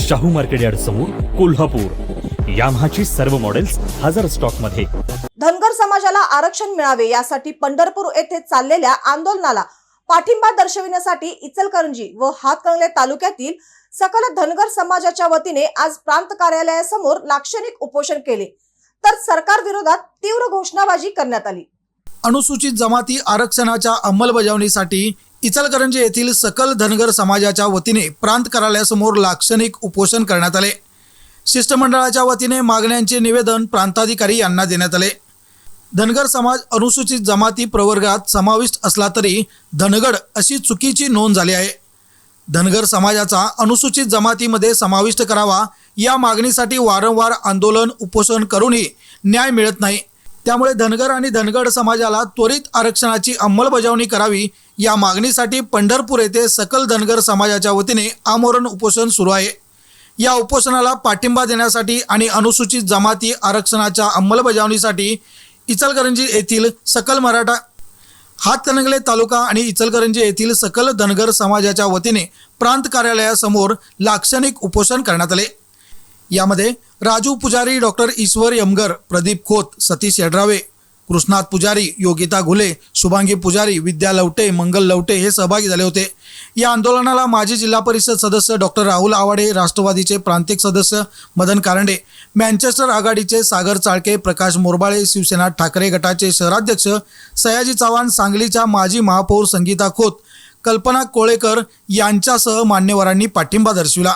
Shahu market yard समोर कोल्हापूर. याम्हाची सर्व मॉडेल्स हजर स्टॉकमध्ये धनगर समाजाला आरक्षण मिळावे यासाठी पंढरपूर येथे चाललेल्या आंदोलनाला पाठिंबा दर्शविण्यासाठी इचलकरंजी व हातकणंगले तालुक्यातील सकल धनगर समाजाच्या वतीने आज प्रांत कार्यालयासमोर लाक्षणिक उपोषण केले. तर सरकार विरोधात तीव्र घोषणाबाजी करण्यात आली. अनुसूचित जमाती आरक्षणाच्या अंमलबजावणीसाठी इचलकरंजी येथील सकल धनगर समाजाच्या वतीने प्रांत कार्यालयासमोर लाक्षणिक उपोषण करण्यात आले. शिष्टमंडळाच्या वतीने मागण्यांचे निवेदन प्रांताधिकारी यांना देण्यात आले. धनगर समाज अनुसूचित जमाती प्रवर्गात समाविष्ट असला तरी धनगड अशी चुकीची नोंद झाली आहे. धनगर समाजाचा अनुसूचित जमातीमध्ये समाविष्ट करावा या मागणीसाठी वारंवार आंदोलन उपोषण करूनही न्याय मिळत नाही. त्यामुळे धनगर आणि धनगड समाजाला त्वरित आरक्षणाची अंमलबजावणी करावी या मागणीसाठी पंढरपूर येथे सकल धनगर समाजाच्या वतीने आमरण उपोषण सुरू आहे. या उपोषणाला पाठिंबा देण्यासाठी आणि अनुसूचित जमाती आरक्षणाच्या अंमलबजावणीसाठी इचलकरंजी येथील सकल मराठा हातकणंगले तालुका आणि इचलकरंजी येथील सकल धनगर समाजाच्या वतीने प्रांत कार्यालयासमोर लाक्षणिक उपोषण करण्यात आले. यामध्ये राजू पुजारी डॉक्टर ईश्वर यमगर प्रदीप खोत सतीश यड्रावे कृष्णात पुजारी योगिता घुले शुभांगी पुजारी विद्या लवटे मंगल लवटे हे सहभागी झाले होते. या आंदोलनाला माजी जिल्हा परिषद सदस्य डॉक्टर राहुल आवाडे राष्ट्रवादीचे प्रांतिक सदस्य मदन कारंडे मँचेस्टर आघाडीचे सागर चाळके प्रकाश मोरबाळे शिवसेना ठाकरे गटाचे शहराध्यक्ष सयाजी चव्हाण सांगलीच्या माजी महापौर संगीता खोत कल्पना कोळेकर यांच्यासह मान्यवरांनी पाठिंबा दर्शविला.